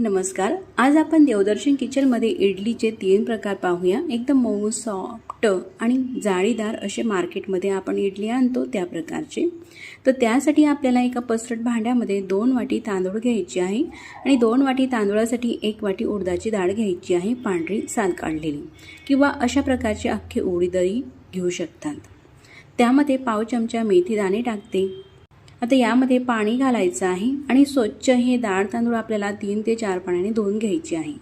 नमस्कार. आज आपण देवदर्शन किचनमध्ये इडलीचे तीन प्रकार पाहूया. एकदम मऊ सॉफ्ट आणि जाळीदार असे मार्केटमध्ये आपण इडली आणतो त्या प्रकारचे. तर त्यासाठी आपल्याला एका पसरट भांड्यामध्ये दोन वाटी तांदूळ घ्यायची आहे आणि दोन वाटी तांदूळासाठी एक वाटी उडदाची डाळ घ्यायची आहे पांढरी साल काढलेली. किंवा अशा प्रकारची अख्खी उडीदही घेऊ शकतात. त्यामध्ये पाव चमचा मेथी दाणे टाकते. आता यामध्ये पाणी घालायचं आहे आणि स्वच्छ हे डाळ तांदूळ आपल्याला तीन ते चार पाण्याने धुवून घ्यायचे आहे.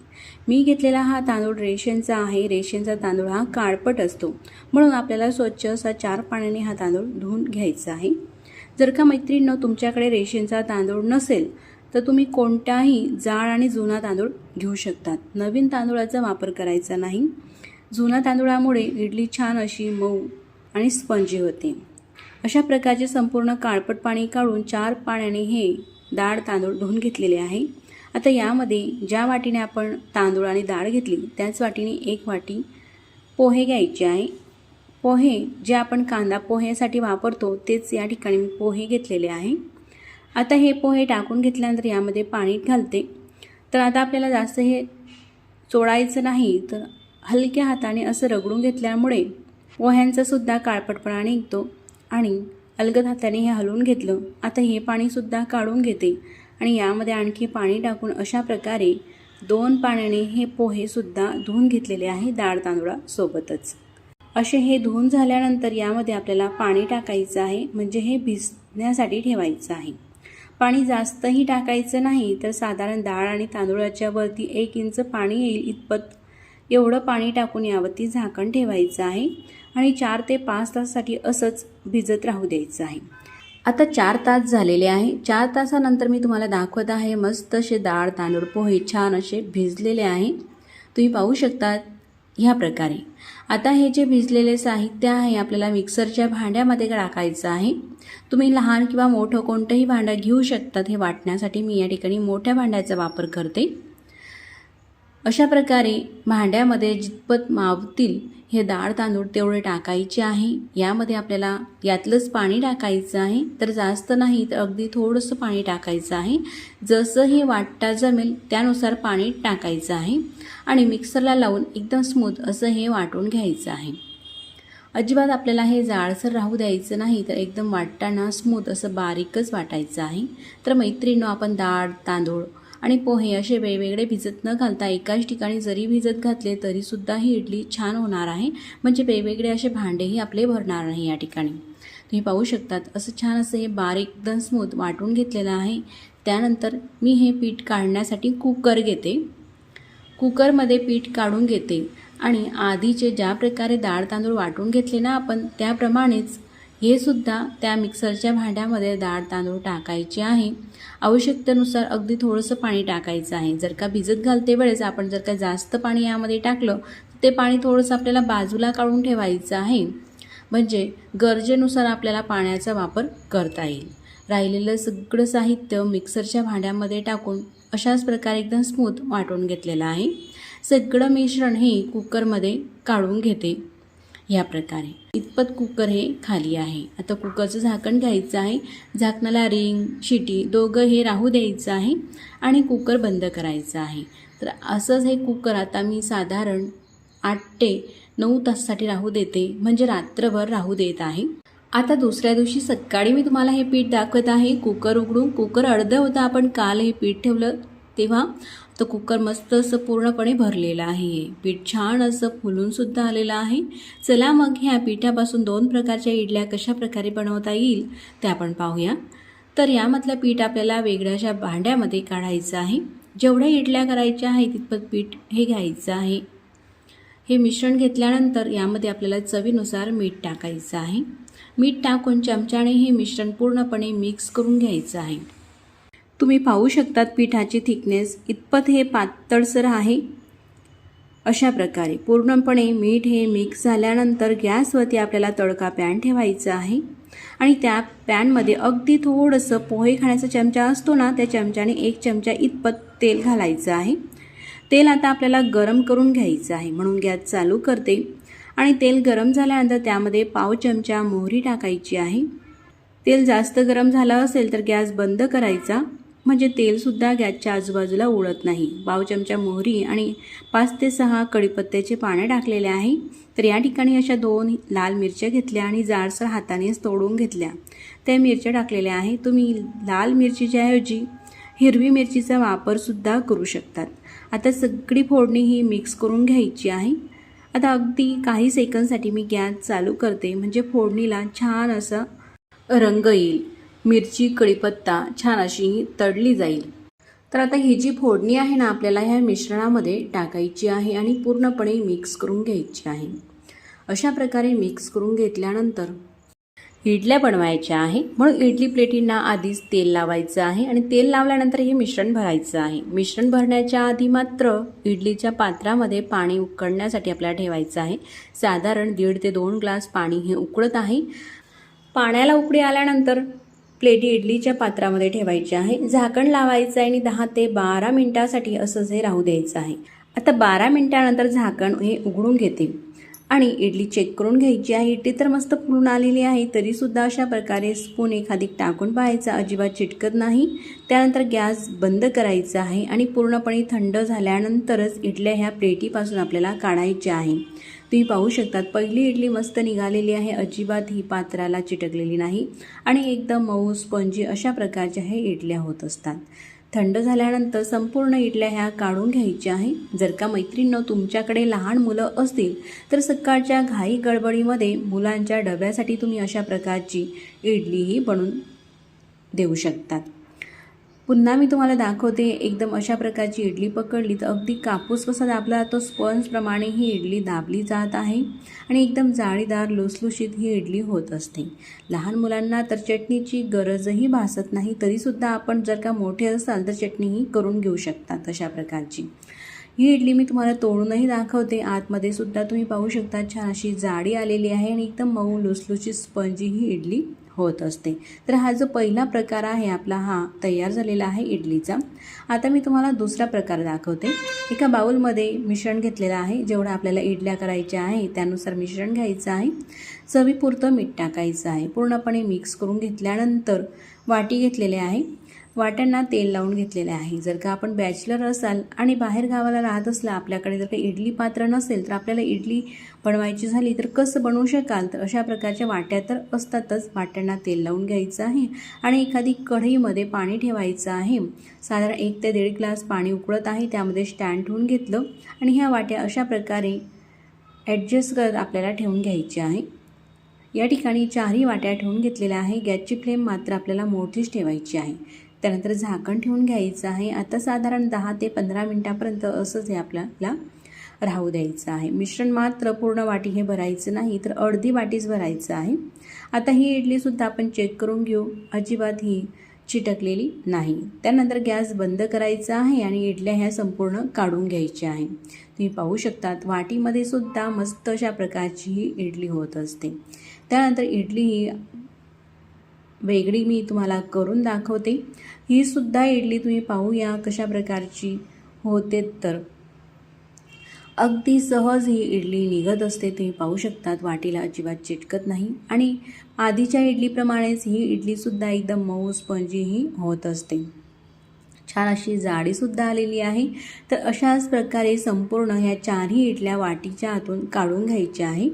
मी घेतलेला हा तांदूळ रेशनचा आहे. रेशनचा तांदूळ हा काळपट असतो. म्हणून आपल्याला स्वच्छ असा चार पाण्याने हा तांदूळ धुवून घ्यायचा आहे. जर का मैत्रिणीनं तुमच्याकडे रेशनचा तांदूळ नसेल तर तुम्ही कोणताही जाड आणि जुना तांदूळ घेऊ शकतात. नवीन तांदूळाचा वापर करायचा नाही. जुना तांदूळामुळे इडली छान अशी मऊ आणि स्पंजी होते. अशा प्रकारचे संपूर्ण काळपट पाणी काढून चार पाण्याने हे डाळ तांदूळ धुवून घेतलेले आहे. आता यामध्ये ज्या वाटीने आपण तांदूळ आणि डाळ घेतली त्याच वाटीने एक वाटी पोहे घ्यायचे आहे. पोहे जे आपण कांदा पोह्यासाठी वापरतो तेच या ठिकाणी मी पोहे घेतलेले आहे. आता हे पोहे टाकून घेतल्यानंतर यामध्ये पाणी घालते. तर आता आपल्याला जास्त हे चोळायचं नाही तर हलक्या हाताने असं रगडून घेतल्यामुळे पोह्यांचासुद्धा काळपटपणा निघतो. आणि अलगद हाताने हे हलवून घेतलं. आता हे पाणीसुद्धा काढून घेते आणि यामध्ये आणखी पाणी टाकून अशा प्रकारे दोन पाण्याने हे पोहेसुद्धा धुवून घेतलेले आहे डाळ तांदूळासोबतच असे हे धुवून झाल्यानंतर यामध्ये आपल्याला पाणी टाकायचं आहे म्हणजे हे भिजण्यासाठी ठेवायचं आहे. पाणी जास्तही टाकायचं नाही तर साधारण डाळ आणि तांदूळाच्या वरती एक इंच पाणी येईल इतपत. एवढं पाणी टाकून यावरती झाकण ठेवायचं आहे. आणि चार ते पाच तासासाठी असंच भिजत राहू द्यायचं आहे. आता चार तास झालेले आहे. चार तासानंतर मी तुम्हाला दाखवत आहे मस्त असे डाळ तांदूळ पोहे छान असे भिजलेले आहे. तुम्ही पाहू शकता ह्या प्रकारे. आता हे जे भिजलेले साहित्य आहे आपल्याला मिक्सरच्या भांड्यामध्ये टाकायचं आहे. तुम्ही लहान किंवा मोठं कोणतंही भांडं घेऊ शकतात हे वाटण्यासाठी मी या ठिकाणी मोठ्या भांड्याचा वापर करते. अशा प्रकारे भांड्यामध्ये जितपत मावतील हे डाळ तांदूळ तेवढे टाकायचे आहे. यामध्ये आपल्याला यातलंच पाणी टाकायचं आहे. तर जास्त नाही तर अगदी थोडंसं पाणी टाकायचं आहे. जसं हे वाटता जमेल त्यानुसार पाणी टाकायचं आहे. आणि मिक्सरला लावून एकदम स्मूथ असं हे वाटून घ्यायचं आहे. अजिबात आपल्याला हे जाडसर राहू द्यायचं नाही तर एकदम वाटताना स्मूथ असं बारीकच वाटायचं आहे. तर मैत्रिणीनं आपण डाळ तांदूळ आणि पोहे असे वेगवेगळे भिजत न घालता एकाच ठिकाणी जरी भिजत घातले तरीसुद्धा ही इडली छान होणार आहे. म्हणजे वेगवेगळे असे भांडेही आपले भरणार नाही या ठिकाणी. तुम्ही पाहू शकतात असं छान असं हे बारीक एकदम स्मूथ वाटून घेतलेलं आहे. त्यानंतर मी हे पीठ काढण्यासाठी कुकर घेते. कुकरमध्ये पीठ काढून घेते. आणि आधीचे ज्या प्रकारे डाळ तांदूळ वाटून घेतले ना आपण त्याप्रमाणेच हे सुद्धा त्या मिक्सरच्या भांड्यामध्ये डाळ तांदूळ टाकायचे आहे. आवश्यकतेनुसार अगदी थोडंसं पाणी टाकायचं आहे. जर का भिजत घालते वेळेस आपण जर का जास्त पाणी यामध्ये टाकलं ते पाणी थोडंसं आपल्याला बाजूला काढून ठेवायचं आहे. म्हणजे गरजेनुसार आपल्याला पाण्याचा वापर करता येईल. राहिलेलं सगळं साहित्य मिक्सरच्या भांड्यामध्ये टाकून अशाच प्रकारे एकदम स्मूथ वाटून घेतलेलं आहे. सगळं मिश्रण हे कुकरमध्ये काढून घेते. ह्या प्रकारे. इतपत कुकर हे खाली आहे. आता कुकरचं झाकण घ्यायचं आहे. झाकणाला रिंग शिटी दोघं हे राहू द्यायचं आहे आणि कुकर बंद करायचं आहे. तर असंच हे कुकर आता मी साधारण आठ ते नऊ तासासाठी राहू देते. म्हणजे रात्रभर राहू देत आहे. आता दुसऱ्या दिवशी सकाळी मी तुम्हाला हे पीठ दाखवत आहे. कुकर उघडून कुकर अर्धं होतं आपण काल हे पीठ ठेवलं तेव्हा तर कुकर मस्त असं पूर्णपणे भरलेलं आहे. हे पीठ छान असं फुलूनसुद्धा आलेलं आहे. चला मग ह्या पिठापासून दोन प्रकारच्या इडल्या कशा प्रकारे बनवता येईल त्या आपण पाहूया. तर यामधलं पीठ आपल्याला वेगळ्याशा भांड्यामध्ये काढायचं आहे. जेवढ्या इडल्या करायच्या आहे तितपत पीठ हे घ्यायचं आहे. हे मिश्रण घेतल्यानंतर यामध्ये आपल्याला चवीनुसार मीठ टाकायचं आहे. मीठ टाकून चमच्याने हे मिश्रण पूर्णपणे मिक्स करून घ्यायचं आहे. तुम्ही पाहू शकतात पिठाची थिकनेस इतपत हे पातळसर आहे. अशा प्रकारे पूर्णपणे मीठ हे मिक्स झाल्यानंतर गॅसवरती आपल्याला तडका पॅन ठेवायचा आहे. आणि त्या पॅनमध्ये अगदी थोडंसं पोहे खाण्याचा चमचा असतो ना त्या चमच्याने एक चमचा इतपत तेल घालायचं आहे. तेल आता आपल्याला गरम करून घ्यायचं आहे म्हणून गॅस चालू करते. आणि तेल गरम झाल्यानंतर त्यामध्ये पाव चमचा मोहरी टाकायची आहे. तेल जास्त गरम झालं असेल तर गॅस बंद करायचा. म्हणजे तेलसुद्धा गॅसच्या आजूबाजूला उडत नाही. पाव चमचा मोहरी आणि पाच ते सहा कढीपत्त्याचे पाने टाकलेले आहे. तर या ठिकाणी अशा दोन लाल मिरच्या घेतल्या आणि जाडसर हातानेच तोडून घेतल्या. त्या मिरच्या टाकलेल्या आहे. तुम्ही लाल मिरचीच्या ऐवजी हिरवी मिरचीचा वापरसुद्धा करू शकतात. आता सगळी फोडणी ही मिक्स करून घ्यायची आहे. आता अगदी काही सेकंदसाठी मी गॅस चालू करते. म्हणजे फोडणीला छान असं रंग येईल. मिरची कढीपत्ता छान अशी ही तडली जाईल. तर आता ही जी फोडणी आहे ना आपल्याला ह्या मिश्रणामध्ये टाकायची आहे आणि पूर्णपणे मिक्स करून घ्यायची आहे. अशा प्रकारे मिक्स करून घेतल्यानंतर इडल्या बनवायच्या आहे. म्हणून इडली प्लेटींना आधीच तेल लावायचं आहे आणि तेल लावल्यानंतर हे मिश्रण भरायचं आहे. मिश्रण भरण्याच्या आधी मात्र इडलीच्या पात्रामध्ये पाणी उकळण्यासाठी आपल्याला ठेवायचं आहे. साधारण दीड ते दोन ग्लास पाणी हे उकळत आहे. पाण्याला उकळी आल्यानंतर प्लेटी इडलीच्या पात्रामध्ये ठेवायची आहे. झाकण लावायचं आहे आणि दहा ते बारा मिनिटासाठी असंच हे राहू द्यायचं आहे. आता बारा मिनिटानंतर झाकण हे उघडून घेते. आणि इडली चेक करून घ्यायची आहे. इडली तर मस्त फुलून आलेली आहे. तरीसुद्धा अशा प्रकारे स्पून एखादी टाकून पाहायचा. अजिबात चिटकत नाही. त्यानंतर गॅस बंद करायचा आहे. आणि पूर्णपणे थंड झाल्यानंतरच इडल्या ह्या प्लेटीपासून आपल्याला काढायच्या आहे. तुम्ही पाहू शकतात. पहिली इडली मस्त निघालेली आहे. अजिबात ही पात्राला चिटकलेली नाही. आणि एकदम मऊ स्पंजी अशा प्रकारच्या हे इडल्या होत असतात. थंड झाल्यानंतर संपूर्ण इडल्या ह्या काढून घ्यायच्या आहे. जर का मैत्रिणीनं तुमच्याकडे लहान मुलं असतील तर सकाळच्या घाई गडबडीमध्ये मुलांच्या डब्यासाठी तुम्ही अशा प्रकारची इडलीही बनवून देऊ शकतात. पुन्हा मी तुम्हाला दाखवते एकदम अशा प्रकारची इडली पकडली तर अगदी कापूस कसा दाबला जातो स्पंजप्रमाणे ही इडली दाबली जात आहे आणि एकदम जाळीदार लुसलुशीत ही इडली होत असते. लहान मुलांना तर चटणीची गरजही भासत नाही तरीसुद्धा आपण जर का मोठे असाल तर चटणीही करून घेऊ शकतात अशा प्रकारची. ही इडली मी तुम्हाला तोडूनही दाखवते आतमध्ये सुद्धा तुम्ही पाहू शकता छान अशी जाडी आलेली आहे आणि एकदम मऊ लुसलुशीत स्पंजी ही इडली. होत असते. तर हा जो पहिला प्रकार आहे आपला हा तयार झालेला आहे इडलीचा. आता मी तुम्हाला दुसरा प्रकार दाखवते. एका बाउलमध्ये मिश्रण घेतलेलं आहे जेवढं आपल्याला इडल्या करायच्या आहे त्यानुसार मिश्रण घ्यायचं आहे. चवीपुरतं मीठ टाकायचं आहे. पूर्णपणे मिक्स करून घेतल्यानंतर वाटी घेतलेले आहे. वाट्यांना तेल लावून घेतलेले आहे. जर का आपण बॅचलर असाल आणि बाहेर गावाला राहत असला आपल्याकडे जर का इडली पात्र नसेल तर आपल्याला इडली बनवायची झाली तर कसं बनवू शकाल? तर अशा प्रकारच्या वाट्या तर असतातच. वाट्यांना तेल लावून घ्यायचं आहे आणि एखादी कढईमध्ये पाणी ठेवायचं आहे. साधारण एक ते दीड ग्लास पाणी उकळत आहे त्यामध्ये स्टँड ठेवून घेतलं आणि ह्या वाट्या अशा प्रकारे ॲडजस्ट करत आपल्याला ठेवून घ्यायची आहे. या ठिकाणी चारही वाट्या ठेवून घेतलेल्या आहे. गॅसची फ्लेम मात्र आपल्याला मोठीच ठेवायची आहे. त्यानंतर झाकण ठेवून घ्यायचं आहे. आता साधारण दहा ते पंधरा मिनटापर्यंत असंच हे आपल्याला राहू द्यायचं आहे. मिश्रण मात्र पूर्ण वाटी हे भरायचं नाही तर अर्धी वाटीच भरायचं आहे. आता ही इडलीसुद्धा आपण चेक करून घेऊ. अजिबात ही चिटकलेली नाही. त्यानंतर गॅस बंद करायचा आहे आणि इडल्या ह्या संपूर्ण काढून घ्यायच्या आहे. तुम्ही पाहू शकतात वाटीमध्ये सुद्धा मस्त अशा प्रकारची ही इडली होत असते. त्यानंतर इडली ही वेगळी मी तुम्हाला करून दाखवते. ही सुद्धा इडली तुम्ही पाहूया कशा प्रकारची होते तर. अगदी सहज ही इडली निघत असते तुम्ही पाहू शकतात वाटीला अजिबात चिटकत नाही. आणि आधीच्या इडलीप्रमाणेच ही इडलीसुद्धा एकदम मऊ स्पंजी ही होत असते. छान अशी जाडीसुद्धा आलेली आहे. तर अशाच प्रकारे संपूर्ण ह्या चारही इडल्या वाटीच्या आतून काढून घ्यायच्या आहे.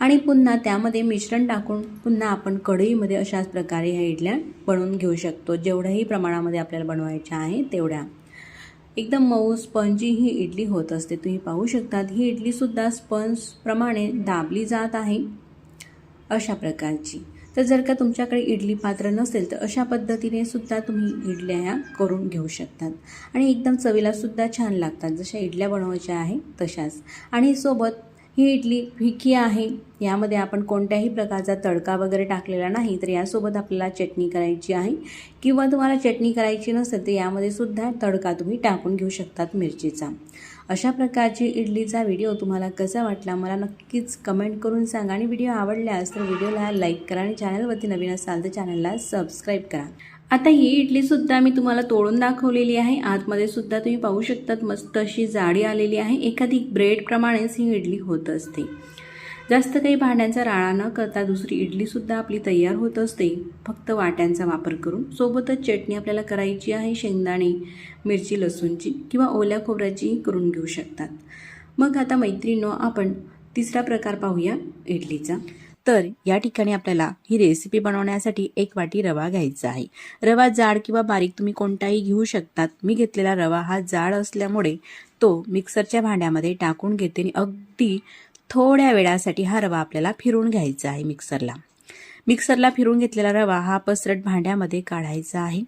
आणि पुन्हा त्यामध्ये मिश्रण टाकून पुन्हा आपण कढईमध्ये अशाच प्रकारे ह्या इडल्या बनवून घेऊ शकतो. जेवढ्याही प्रमाणामध्ये आपल्याला बनवायच्या आहे तेवढ्या. एकदम मऊ स्पंजी ही इडली होत असते. तुम्ही पाहू शकतात ही इडलीसुद्धा स्पंजप्रमाणे दाबली जात आहे अशा प्रकारची. तर जर का तुमच्याकडे इडली पात्र नसेल तर अशा पद्धतीने सुद्धा तुम्ही इडल्या ह्या करून घेऊ शकतात. आणि एकदम चवीला सुद्धा छान लागतात. जशा इडल्या बनवायच्या आहे तशाच. आणि सोबत ही इडली फिकी आहे. यामध्ये आपण कोणत्याही प्रकारचा तडका वगैरे टाकलेला नाही तर यासोबत आपल्याला चटणी करायची आहे. किंवा तुम्हाला चटणी करायची नसेल तर यामध्ये सुद्धा तडका तुम्ही टाकून घेऊ शकतात मिरचीचा. अशा प्रकारची इडलीचा व्हिडिओ तुम्हाला कसा वाटला मला नक्कीच कमेंट करून सांगा. आणि व्हिडिओ आवडल्यास तर व्हिडिओला लाईक करा आणि चॅनलवरती नवीन असाल तर चॅनलला सबस्क्राईब करा. आता ही इडलीसुद्धा मी तुम्हाला तोडून दाखवलेली आहे. आतमध्ये सुद्धा तुम्ही पाहू शकतात मस्त अशी जाडी आलेली आहे. एखादी ब्रेडप्रमाणेच ही इडली होत असते. जास्त काही भांड्यांचा राळा न करता दुसरी इडलीसुद्धा आपली तयार होत असते. फक्त वाट्यांचा वापर करून. सोबतच चटणी आपल्याला करायची आहे. शेंगदाणे मिरची लसूणची किंवा ओल्या खोबऱ्याची करून घेऊ शकतात. मग आता मैत्रिणींनो आपण तिसरा प्रकार पाहूया इडलीचा. तर या ठिकाणी आपल्याला ही रेसिपी बनवण्यासाठी एक वाटी रवा घ्यायचा आहे. रवा जाड किंवा बारीक तुम्ही कोणताही घेऊ शकतात. मी घेतलेला रवा हा जाड असल्यामुळे तो मिक्सरच्या भांड्यामध्ये टाकून घेते आणि अगदी थोड्या वेळासाठी हा रवा आपल्याला फिरून घ्यायचा आहे मिक्सरला मिक्सरला फिरून घेतलेला रवा हा पसरट भांड्यामध्ये काढायचा आहे.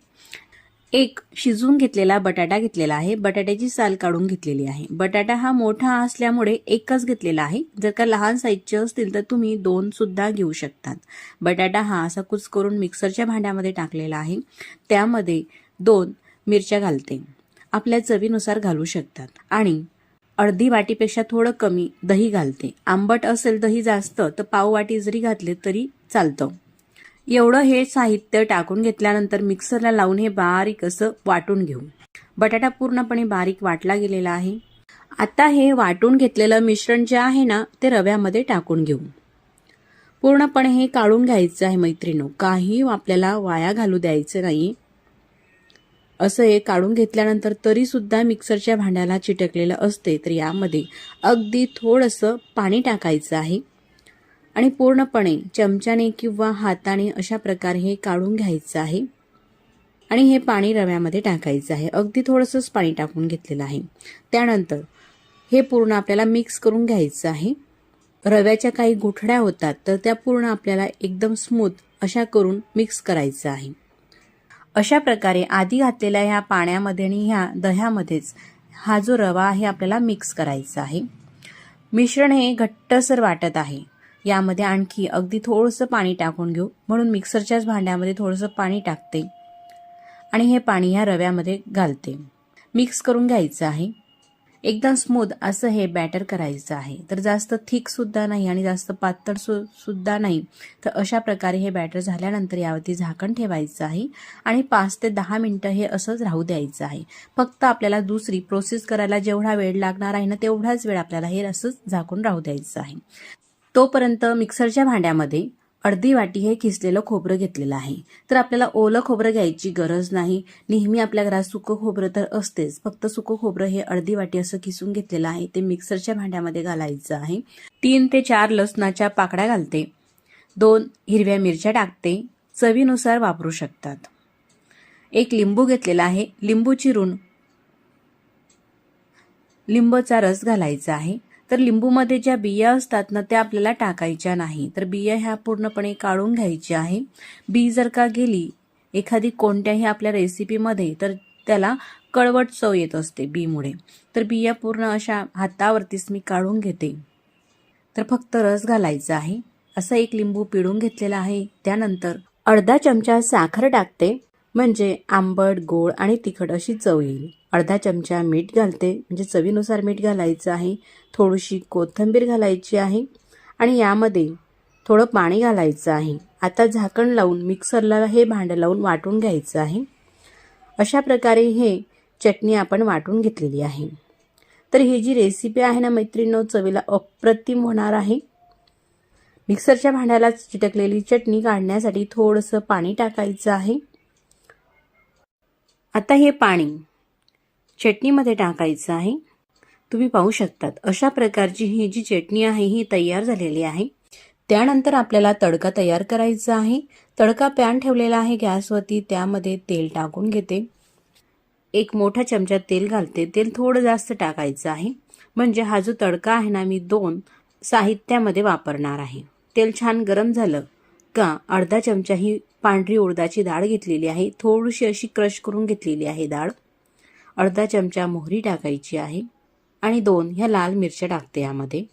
एक शिजवून घेतलेला बटाटा घेतलेला आहे. बटाट्याची साल काढून घेतलेली आहे. बटाटा हा मोठा असल्यामुळे एकच घेतलेला आहे. जर का लहान साईजचे असतील तर तुम्ही दोन सुद्धा घेऊ शकतात. बटाटा हा असा कुच करून मिक्सरच्या भांड्यामध्ये टाकलेला आहे. त्यामध्ये दोन मिरच्या घालते. आपल्या चवीनुसार घालू शकतात. आणि अर्धी वाटीपेक्षा थोडं कमी दही घालते. आंबट असेल दही जास्त तर पाव वाटी जरी घातले तरी चालतं. एवढं हे साहित्य टाकून घेतल्यानंतर मिक्सरला लावून हे बारीक असं वाटून घेऊ. बटाटा पूर्णपणे बारीक वाटला गेलेला आहे. आता हे वाटून घेतलेलं मिश्रण जे आहे ना ते रव्यामध्ये टाकून घेऊ. पूर्णपणे हे काढून घ्यायचं आहे मैत्रिणो. काही आपल्याला वाया घालू द्यायचं नाही असं हे काढून घेतल्यानंतर तरीसुद्धा मिक्सरच्या भांड्याला चिटकलेलं असते तर यामध्ये अगदी थोडंसं पाणी टाकायचं आहे. आणि पूर्णपणे चमच्याने किंवा हाताने अशा प्रकारे हे काढून घ्यायचं आहे. आणि हे पाणी रव्यामध्ये टाकायचं आहे. अगदी थोडंसंच पाणी टाकून घेतलेलं आहे. त्यानंतर हे पूर्ण आपल्याला मिक्स करून घ्यायचं आहे. रव्याच्या काही गुठड्या होतात तर त्या पूर्ण आपल्याला एकदम स्मूथ अशा करून मिक्स करायचं आहे. अशा प्रकारे आधी घातलेल्या ह्या पाण्यामध्ये आणि ह्या दह्यामध्येच हा जो रवा आहे आपल्याला मिक्स करायचा आहे. मिश्रण हे घट्टसर वाटत आहे. यामध्ये आणखी अगदी थोडंसं पाणी टाकून घेऊ. म्हणून मिक्सरच्याच भांड्यामध्ये थोडंसं पाणी टाकते. आणि हे पाणी ह्या रव्यामध्ये घालते. मिक्स करून घ्यायचं आहे. एकदम स्मूथ असं हे बॅटर करायचं आहे. तर जास्त थिकसुद्धा नाही आणि जास्त पातळ सु सुद्धा नाही. तर अशा प्रकारे हे बॅटर झाल्यानंतर यावरती झाकण ठेवायचं आहे. आणि पाच ते दहा मिनटं हे असंच राहू द्यायचं आहे. फक्त आपल्याला दुसरी प्रोसेस करायला जेवढा वेळ लागणार आहे ना तेवढाच वेळ आपल्याला हे असंच झाकून राहू द्यायचं आहे. तोपर्यंत मिक्सरच्या भांड्यामध्ये अर्धी वाटी हे किसलेलं खोबरं घेतलेलं आहे. तर आपल्याला ओलं खोबरं घ्यायची गरज नाही. नेहमी आपल्या घरात सुकं खोबरं तर असतेच. फक्त सुकं खोबरं हे अर्धी वाटी असं किसून घेतलेलं आहे. ते मिक्सरच्या भांड्यामध्ये घालायचं आहे. तीन ते चार लसणाच्या पाकड्या घालते. दोन हिरव्या मिरच्या टाकते. चवीनुसार वापरू शकतात. एक लिंबू घेतलेला आहे. लिंबू चिरून लिंबूचा रस घालायचा आहे. तर लिंबूमध्ये ज्या बिया असतात ना त्या आपल्याला टाकायच्या नाही. तर बिया ह्या पूर्णपणे काढून घ्यायच्या आहे. बी जर का गेली एखादी कोणत्याही आपल्या रेसिपीमध्ये तर त्याला कळवट चव येत असते बीमुळे. तर बिया पूर्ण अशा हातावरतीच मी काढून घेते. तर फक्त रस घालायचा आहे. असं एक लिंबू पिळून घेतलेला आहे. त्यानंतर अर्धा चमचा साखर टाकते. म्हणजे आंबट गोड आणि तिखट अशी चव येईल. अर्धा चमचा मीठ घालते. म्हणजे चवीनुसार मीठ घालायचं आहे. थोडीशी कोथिंबीर घालायची आहे. आणि यामध्ये थोडं पाणी घालायचं आहे. आता झाकण लावून मिक्सरला हे भांडं लावून वाटून घ्यायचं आहे. अशा प्रकारे हे चटणी आपण वाटून घेतलेली आहे. तर ही जी रेसिपी आहे ना मैत्रिणीनो चवीला अप्रतिम होणार आहे. मिक्सरच्या भांड्याला चिटकलेली चटणी काढण्यासाठी थोडंसं पाणी टाकायचं आहे. आता हे पाणी चटणीमध्ये टाकायचं आहे. तुम्ही पाहू शकतात अशा प्रकारची ही जी चटणी आहे ही तयार झालेली आहे. त्यानंतर आपल्याला तडका तयार करायचा आहे. तडका पॅन ठेवलेला आहे गॅसवरती त्यामध्ये तेल टाकून घेते. एक मोठा चमचा तेल घालते. तेल थोडं जास्त टाकायचं आहे. म्हणजे हा जो तडका आहे ना मी दोन साहित्यामध्ये वापरणार आहे. तेल छान गरम झालं का अर्धा चमचा ही पांढरी उडदाची डाळ घेतलेली आहे. थोडीशी अशी क्रश करून घेतलेली आहे डाळ. अर्धा चमचा मोहरी टाकायची आहे आणि दोन ह्या लाल मिरच्या टाकते यामध्ये.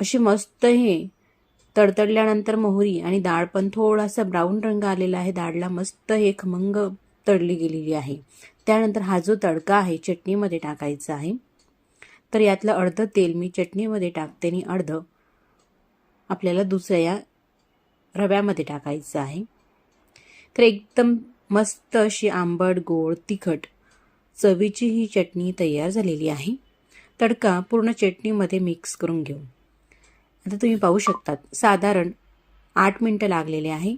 अशी मस्त हे तडतडल्यानंतर मोहरी आणि डाळ पण थोडासा ब्राऊन रंग आलेला आहे. डाळला मस्त हे खमंग तळली गेलेली आहे. त्यानंतर हा जो तडका आहे चटणीमध्ये टाकायचा आहे. तर यातलं अर्धं तेल मी चटणीमध्ये टाकते आणि अर्धं आपल्याला दुसऱ्या रव्यामध्ये टाकायचं आहे. तर एकदम मस्त अशी आंबट गोड तिखट चवीची ही चटणी तयार झालेली आहे. तडका पूर्ण चटणीमध्ये मिक्स करून घेऊ. आता तुम्ही पाहू शकतात साधारण आठ मिनटं लागलेले आहे.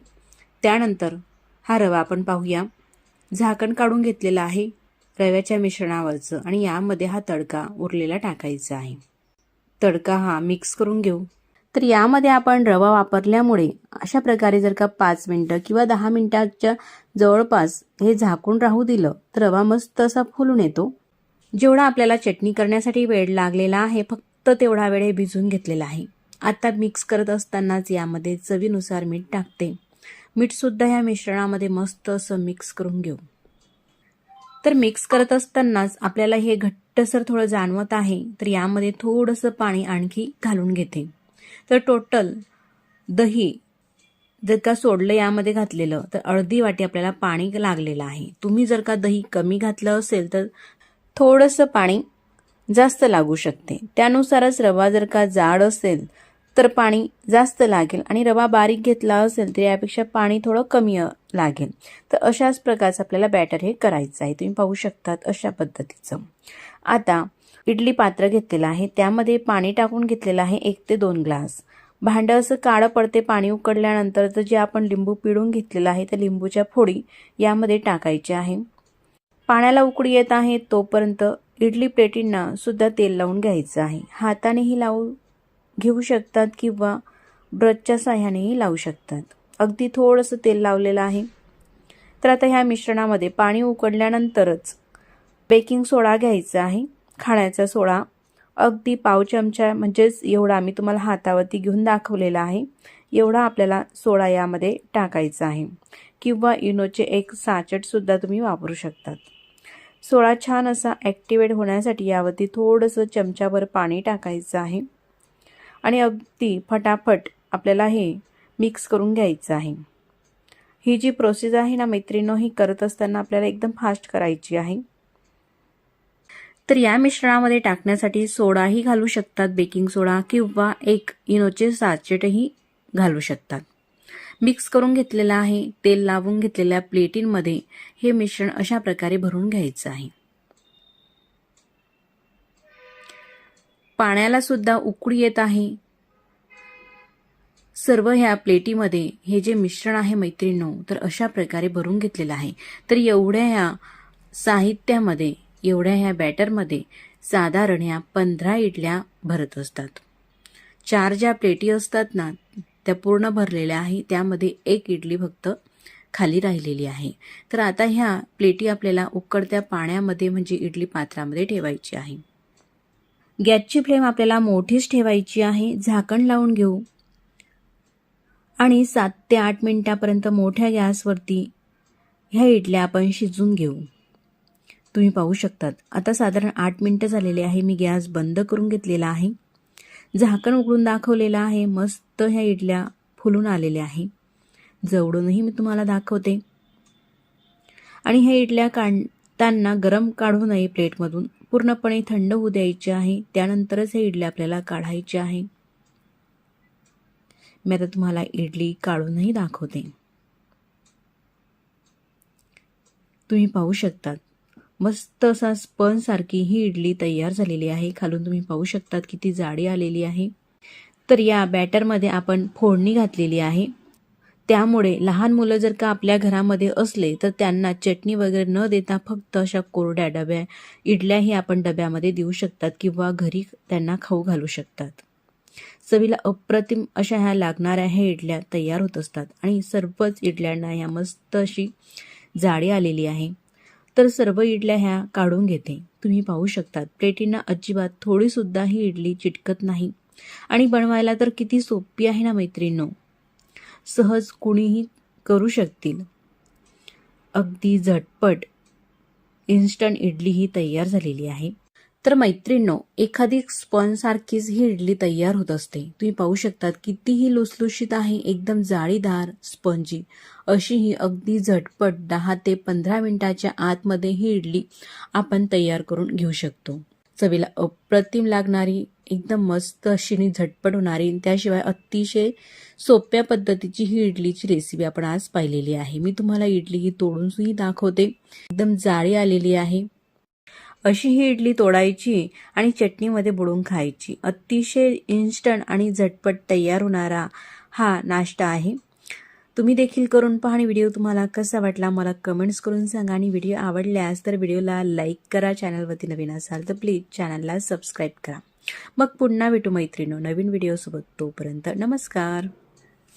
त्यानंतर हा रवा आपण पाहूया. झाकण काढून घेतलेला आहे रव्याच्या मिश्रणावरचं आणि यामध्ये हा तडका उरलेला टाकायचा आहे. तडका हा मिक्स करून घेऊ. तर यामध्ये आपण रवा वापरल्यामुळे अशा प्रकारे जर का पाच मिनटं किंवा दहा मिनटाच्या जवळपास हे झाकून राहू दिलं तर रवा मस्त असा फुलून येतो. जेवढा आपल्याला चटणी करण्यासाठी वेळ लागलेला आहे फक्त तेवढा वेळ हे भिजून घेतलेला आहे. आता मिक्स करत असतानाच यामध्ये चवीनुसार मीठ टाकते. मीठसुद्धा ह्या मिश्रणामध्ये मस्त असं मिक्स करून घेऊ. तर मिक्स करत असतानाच आपल्याला हे घट्टसर थोडं जाणवत आहे तर यामध्ये थोडंसं पाणी आणखी घालून घेते. तर टोटल दही जर का सोडलं यामध्ये घातलेलं तर अर्धी वाटी आपल्याला पाणी लागलेलं आहे. तुम्ही जर का दही कमी घातलं असेल तर थोडंसं पाणी जास्त लागू शकते. त्यानुसारच रवा जर का जाड असेल तर पाणी जास्त लागेल. आणि रवा बारीक घेतला असेल तर यापेक्षा पाणी थोडं कमी लागेल. तर अशाच प्रकारचं आपल्याला बॅटर हे करायचं आहे. तुम्ही पाहू शकतात अशा पद्धतीचं. आता इडली पात्र घेतलेलं आहे. त्यामध्ये पाणी टाकून घेतलेलं आहे एक ते दोन ग्लास. भांडं असं काळं पडते पाणी उकडल्यानंतर तर जे आपण लिंबू पिळून घेतलेलं आहे त्या लिंबूच्या फोडी यामध्ये टाकायचे आहे. पाण्याला उकडी येत आहे तोपर्यंत इडली प्लेटींना सुद्धा तेल लावून घ्यायचं आहे. हातानेही लावू घेऊ शकतात किंवा ब्रशच्या साह्यानेही लावू शकतात. अगदी थोडंसं तेल लावलेलं आहे. तर आता ह्या मिश्रणामध्ये पाणी उकडल्यानंतरच बेकिंग सोडा घ्यायचा आहे. खाण्याचा सोडा. अगदी पाव चमचा म्हणजेच एवढा मी तुम्हाला हातावरती घेऊन दाखवलेला आहे. एवढा आपल्याला सोडा यामध्ये टाकायचा आहे. किंवा इनोचे एक साचटसुद्धा तुम्ही वापरू शकतात. सोडा छान असा ॲक्टिवेट होण्यासाठी यावरती थोडंसं चमच्यावर पाणी टाकायचं आहे. आणि अगदी फटाफट आपल्याला हे मिक्स करून घ्यायचं आहे. ही जी प्रोसेस आहे ना मैत्रिणो ही करत असताना आपल्याला एकदम फास्ट करायची आहे. तर या मिश्रणामध्ये टाकण्यासाठी सोडाही घालू शकतात बेकिंग सोडा किंवा एक इनोचे साचेटही घालू शकतात. मिक्स करून घेतलेलं आहे. तेल लावून घेतलेल्या प्लेटींमध्ये हे मिश्रण अशा प्रकारे भरून घ्यायचं आहे. पाण्याला सुद्धा उकळी येत आहे. सर्व ह्या प्लेटीमध्ये हे जे मिश्रण आहे मैत्रिणींनो तर अशा प्रकारे भरून घेतलेलं आहे. तर एवढ्या ह्या साहित्यामध्ये एवढ्या ह्या बॅटरमध्ये साधारण ह्या पंधरा इडल्या भरत असतात. चार ज्या प्लेटी असतात ना त्या पूर्ण भरलेल्या आहे त्यामध्ये एक इडली फक्त खाली राहिलेली आहे. तर आता ह्या प्लेटी आपल्याला उकडत्या पाण्यामध्ये म्हणजे इडली पात्रामध्ये ठेवायची आहे. गॅसची फ्लेम आपल्याला मोठीच ठेवायची आहे. झाकण लावून घेऊ. आणि सात ते आठ मिनिटापर्यंत मोठ्या गॅसवरती ह्या इडल्या आपण शिजून घेऊ. तुम्ही पाहू शकतात. आता साधारण आठ मिनटं झालेले आहे. मी गॅस बंद करून घेतलेला आहे. झाकण उघडून दाखवलेलं आहे. मस्त ह्या इडल्या फुलून आलेल्या आहे. जवळूनही मी तुम्हाला दाखवते. आणि ह्या इडल्या काढताना गरम काढू नये प्लेटमधून. पूर्णपणे थंड होऊ द्यायचे आहे. त्यानंतरच हे इडल्या आपल्याला काढायचे आहे. मी आता तुम्हाला इडली काढूनही दाखवते. तुम्ही पाहू शकतात. मस्त असा स्पन सारखी ही इडली तयार झालेली आहे. खालून तुम्ही पाहू शकतात किती जाडी आलेली आहे. तर या बॅटरमध्ये आपण फोडणी घातलेली आहे. त्यामुळे लहान मुलं जर का आपल्या घरामध्ये असले तर त्यांना चटणी वगैरे न देता फक्त अशा कोरड्या डब्या इडल्याही आपण डब्यामध्ये देऊ शकतात किंवा घरी त्यांना खाऊ घालू शकतात. चवीला अप्रतिम अशा ह्या लागणाऱ्या ह्या इडल्या तयार होत असतात आणि सर्वच इडल्यांना ह्या मस्त अशी जाडी आलेली आहे. तर सर्व इडल्या ह्या काढून घेते. तुम्ही पाहू शकतात प्लेटींना अजिबात थोडीसुद्धा ही इडली चिटकत नाही. आणि बनवायला तर किती सोपी आहे ना मैत्रिणींनो. सहज कुणीही करू शकतील. अगदी झटपट इन्स्टंट इडली ही तयार झालेली आहे. तर मैत्रिणींनो एखादी स्पॉनसारखीच ही इडली तयार होत असते. तुम्ही पाहू शकतात कितीही लुसलुशीत आहे एकदम जाळीदार स्पंजी अशी ही अगदी झटपट दहा ते पंधरा मिनिटाच्या आतमध्ये ही इडली आपण तयार करून घेऊ शकतो. चवीला अप्रतिम लागणारी एकदम मस्त अशी आणि झटपट होणारी त्याशिवाय अतिशय सोप्या पद्धतीची ही इडलीची रेसिपी आपण आज पाहिलेली आहे. मी तुम्हाला इडली ही तोडूनही दाखवते. एकदम जाळी आलेली आहे. अशी ही इडली तोडायची आणि चटणीमध्ये बुडवून खायची. अतिशय इन्स्टंट आणि झटपट तयार होणारा हा नाश्ता आहे. तुम्ही देखील करून पहा आणि व्हिडिओ तुम्हाला कसा वाटला मला कमेंट्स करून सांगा. आणि व्हिडिओ आवडल्यास तर व्हिडिओला लाईक करा चॅनलवरती नवीन असाल तर प्लीज चॅनलला सबस्क्राईब करा. मग पुन्हा भेटू मैत्रिणो नवीन व्हिडिओसोबत तोपर्यंत नमस्कार.